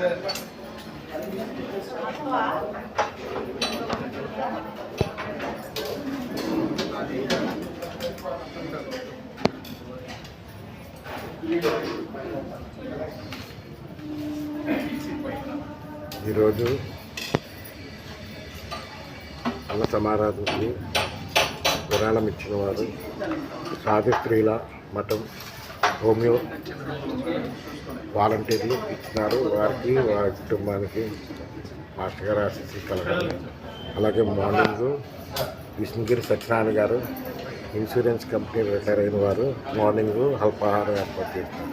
ఈరోజు అన్న సమారాధనకి విరాళం ఇచ్చిన వారు సాధి స్త్రీల మఠం హోమియో వాలంటీర్లు ఇచ్చినారు. వారికి వారి కుటుంబానికి మాస్టర్ గారు ఆశీస్సు కలగాలి. అలాగే మార్నింగ్ విష్ణుగిరి సత్యనారాయణ గారు ఇన్సూరెన్స్ కంపెనీ రిటైర్ అయిన వారు మార్నింగ్ అల్పాహారం ఏర్పాటు చేస్తారు.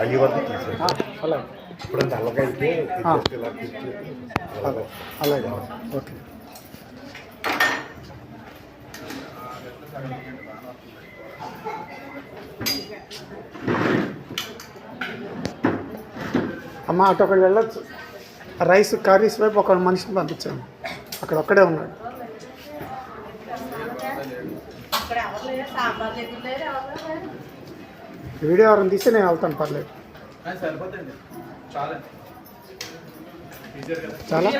అయ్యి వరకు అలాగే ఇప్పుడు అలాగే. ఓకే అమ్మ అటు ఒకటి వెళ్ళొచ్చు రైస్ కర్రీస్ వైపు ఒక మనిషిని పంపించాను అక్కడ ఒక్కడే ఉన్నాడు ఇక్కడ ఎవరు లేరు సాంబార్ దగ్గర లేరు ఎవరు లేరు వీడియో ఎవరైనా తీస్తే నేను వెళ్తాను పర్లేదు. సరిపోతుంది చాలా? చాలా.